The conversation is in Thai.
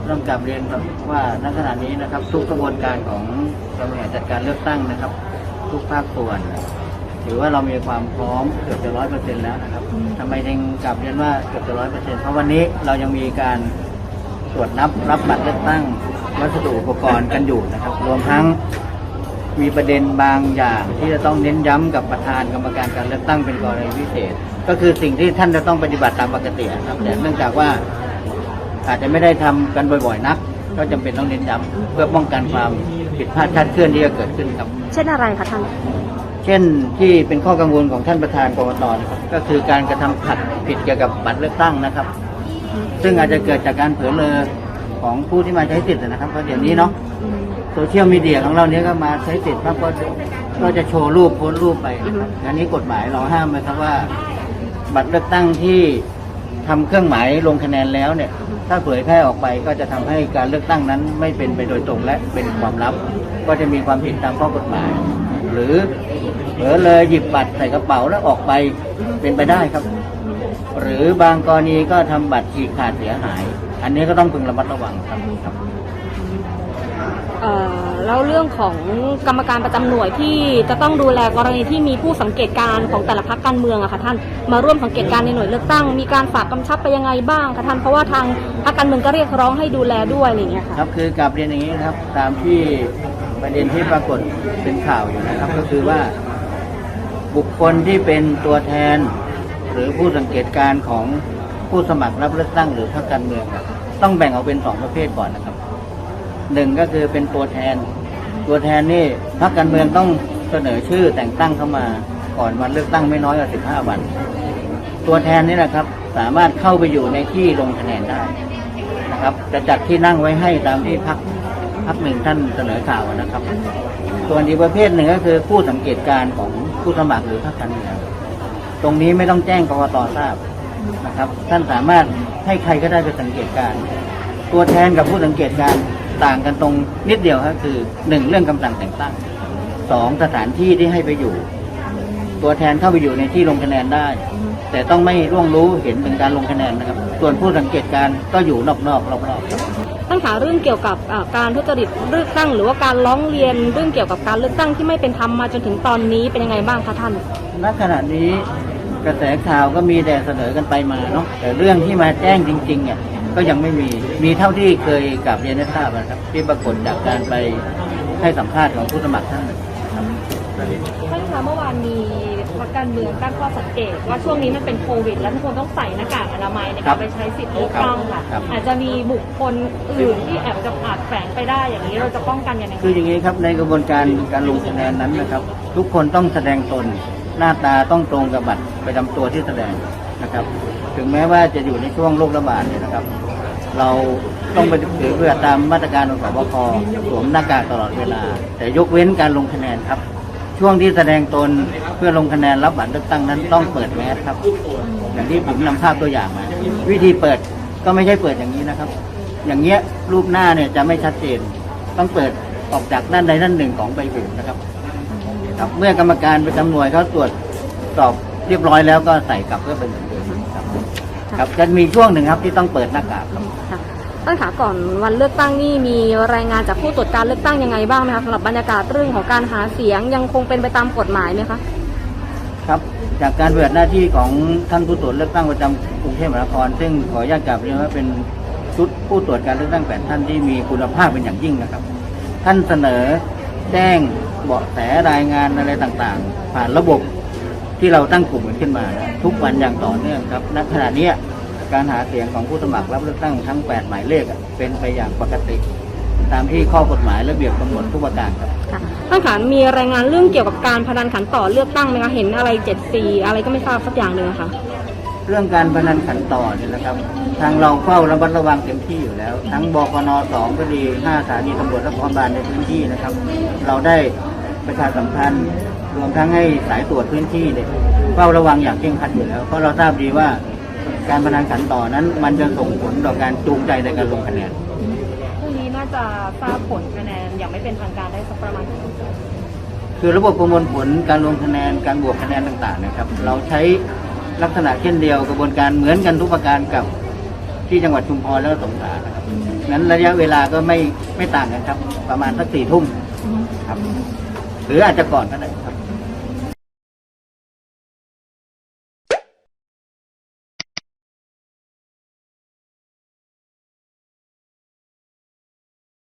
ครับต้องกลับเรียนครับว่าณขณะนี้นะครับ ทุกกระบวนการของการบริหารจัดการเลือกตั้งนะครับ ทุกภาคส่วน ถือว่าเรามีความพร้อมเกือบจะร้อยเปอร์เซ็นต์แล้วนะครับทำไมถึงกลับเรียนว่าเกือบจะร้อยเปอร์เซ็นต์เพราะวันนี้เรายังมีการตรวจนับรับบัตรเลือกตั้งวัสดุอุปกรณ์กันอยู่นะครับ รวมทั้งมีประเด็นบางอย่างที่จะต้องเน้นย้ำกับประธานกรรมการการเลือกตั้งเป็นกรณีพิเศษ ก็คือสิ่งที่ท่านจะต้องปฏิบัติตามปกตินะครับแต่เนื่องจากว่า อาจจะไม่ได้ทำกันบ่อยๆนัก ก็จำเป็นต้องเน้นย้ำเพื่อป้องกันความผิดพลาดคลาดเคลื่อนที่จะเกิดขึ้นครับ เช่นอะไรคะท่านเช่นที่เป็นข้อกังวลของท่านประธานกรกตนะครับก็คือการกระทำขัดผิดเกี่ยวกับบัตรเลือกตั้งนะครับ ซึ่งอาจจะเกิดจากการเผลอเลอของผู้ที่มาใช้สิทธิ์นะครับเพราะเดี๋ยวนี้เนาะโซเชียลมีเดียของเราเนี้ยก็มาใช้สิทธิ์ปั๊บก็ก็จะโชว์รูปโพสต์รูปไปนะครับอันนี้กฎหมายเราห้ามไหมครับว่า บัตรเลือกตั้งที่ ทำเครื่องหมายลงคะแนนแล้วเนี่ย ถ้าเผยแพร่ออกไปก็จะทำให้การเลือกตั้งนั้นไม่เป็นไปโดยตรงและเป็นความลับ ก็จะมีความผิดตามข้อกฎหมาย หรือเผลอเลยหยิบบัตรใส่กระเป๋าแล้วออกไปเป็นไปได้ครับ หรือบางกรณีก็ทำบัตรฉีกขาดเสียหาย อันนี้ก็ต้องพึงระมัดระวังครับ แล้วเรื่องของกรรมการประจำหน่วยที่จะต้องดูแลกรณีที่มีผู้สังเกตการณ์ของแต่ละพักการเมืองอะค่ะท่านมาร่วมสังเกตการณ์ในหน่วยเลือกตั้ง มีการฝากกำชับไปยังไงบ้างคะท่านเพราะว่าทางพรรคการเมืองก็เรียกร้องให้ดูแลด้วยอะไรอย่างเงี้ยค่ะครับคือกลับเรียนอย่างนี้นะครับตามที่ประเด็นที่ปรากฏเป็นข่าวอยู่นะครับ ก็คือว่า บุคคลที่เป็นตัวแทน หรือผู้สังเกตการณ์ของผู้สมัครรับเลือกตั้งหรือพรรคการเมือง ต้องแบ่งออกเป็นสองประเภทก่อนนะครับ หนึ่งก็คือเป็นตัวแทน ตัวแทนนี่พรรคการเมืองต้องเสนอชื่อแต่งตั้งเข้ามาก่อนวันเลือกตั้งไม่น้อยกว่าสิบห้าวัน ตัวแทนนี่แหละครับ สามารถเข้าไปอยู่ในที่ลงคะแนนได้นะครับ จะจัดที่นั่งไว้ให้ตามที่พักพักหนึ่งท่านเสนอข่าวนะครับ ส่วนอีกประเภทหนึ่งก็คือผู้สังเกตการณ์ของผู้สมัครหรือพรรคการเมืองตรงนี้ไม่ต้องแจ้งกรกตทราบนะครับ ท่านสามารถให้ใครก็ได้ไปสังเกตการ ตัวแทนกับผู้สังเกตการ ต่างกันตรงนิดเดียวครับคือหนึ่งเรื่องคำสั่งแต่งตั้งสองสถานที่ที่ให้ไปอยู่ ตัวแทนเข้าไปอยู่ในที่ลงคะแนนได้ แต่ต้องไม่ร่วงรู้เห็นถึงการลงคะแนนนะครับ ส่วนผู้สังเกตการณ์ก็อยู่นอกๆรอบๆครับ ตั้งหาเรื่องเกี่ยวกับอ่าการทุจริตเลือกตั้ง หรือว่าการร้องเรียนเรื่องเกี่ยวกับการเลือกตั้งที่ไม่เป็นธรรมมาจนถึงตอนนี้เป็นยังไงบ้างคะท่าน ณขณะนี้กระแสข่าวก็มีแต่เสนอกันไปมาเนาะแต่เรื่องที่มาแจ้งจริงๆเนี่ย ก็ยังไม่มี มีเท่าที่เคยกลับเรียนให้ทราบนะครับ ที่ปรากฏจากการไปให้สัมภาษณ์ของผู้สมัครท่านหนึ่งครับท่านคะเมื่อวานมีพรรคการเมืองตั้งข้อสังเกต ว่าช่วงนี้มันเป็นโควิด แล้วทุกคนต้องใส่หน้ากากอนามัยในครัการบไปใช้สิทธิ์เลือกตั้งค่ะครับอาจจะมีบุคคลอื่นที่แอบจะอาจแฝงไปได้อย่างนี้เราจะป้องกันยังไงคืออย่างนี้ครับในกระบวนการการลงคะแนนนั้นนะครับ ทุกคนต้องแสดงตนหน้าตาต้องตรงกับบัตรประจำตัวที่แสดง นะครับ ถึงแม้ว่าจะอยู่ในช่วงโรคระบาดเนี่ยนะครับ เราต้องไปถือเพื่อตามมาตรการของสบคสวมหน้ากากตลอดเวลา แต่ยกเว้นการลงคะแนนครับ ช่วงที่แสดงตนเพื่อลงคะแนนรับบัตรเลือกตั้งนั้นต้องเปิดแมสครับ อย่างที่ผมนำภาพตัวอย่างมา วิธีเปิดก็ไม่ใช่เปิดอย่างนี้นะครับ อย่างเงี้ยรูปหน้าเนี่ยจะไม่ชัดเจน ต้องเปิดออกจากด้านใดด้านหนึ่งของใบหูนะครับครับเมื่อกรรมการประจำหน่วยเขาตรวจสอบเรียบร้อยแล้วก็ใส่กลับเพื่อเป็น ครับจะมีช่วงหนึ่งครับที่ต้องเปิดหน้ากากครับค่ะตั้งขาก่อนวันเลือกตั้งนี่มีรายงานจากผู้ตรวจการเลือกตั้งยังไงบ้างไหมคะสำหรับบรรยากาศเรื่องของการหาเสียงยังคงเป็นไปตามกฎหมายไหมคะครับจากการปฏิบัติหน้าที่ของท่านผู้ตรวจเลือกตั้งประจำกรุงเทพมหานคร ซึ่งขออนุญาตกลับเรียนว่าเป็นชุดผู้ตรวจการเลือกตั้งแปดท่านที่มีคุณภาพเป็นอย่างยิ่งนะครับ ท่านเสนอแจ้งเบาะแสรายงานอะไรต่างๆ ผ่านระบบ ที่เราตั้งกลุ่มกันขึ้นมา ทุกวันอย่างต่อเนื่องครับณขณะเนี้ยการหาเสียงของผู้สมัครรับเลือกตั้งทั้ง 8 หมายเลขอะเป็นไปอย่างปกติ ตามที่ข้อกฎหมายระเบียบกำหนดทุกประการครับค่ะตั้งขามีรายงานเรื่องเกี่ยวกับการพนันขันต่อเลือกตั้งไหมคะเห็นอะไรเจ็ดสีอะไรก็ไม่ทราบสักอย่างเลยนะคะเรื่องการพนันขันต่อเนี่ยนะครับ ทางเราเฝ้าระมัดระวังเต็มที่อยู่แล้ว ทั้งบกนสองก็ดีห้าสถานีตำรวจนครบาลในพื้นที่นะครับ เราได้ ประชาสัมพันธ์รวมทั้งให้สายตรวจพื้นที่เลยเฝ้าระวังอย่างเคร่งครัดอยู่แล้วเพราะเราทราบดีว่าการพนันขันต่อนั้น มันจะส่งผลต่อการจูงใจในการลงคะแนนพรุ่งนี้น่าจะทราบผลคะแนนอย่างไม่เป็นทางการได้สักประมาณคือระบบประมวลผลการลงคะแนนการบวกคะแนนต่างๆนะครับ เราใช้ลักษณะเช่นเดียวกระบวนการเหมือนกันทุกประการกับที่จังหวัดชุมพรและสงขลานะครับนั้นระยะเวลาก็ไม่ไม่ต่างกันครับ ประมาณสักสี่ทุ่มครับ หรืออาจจะก่อนก็ได้ครับ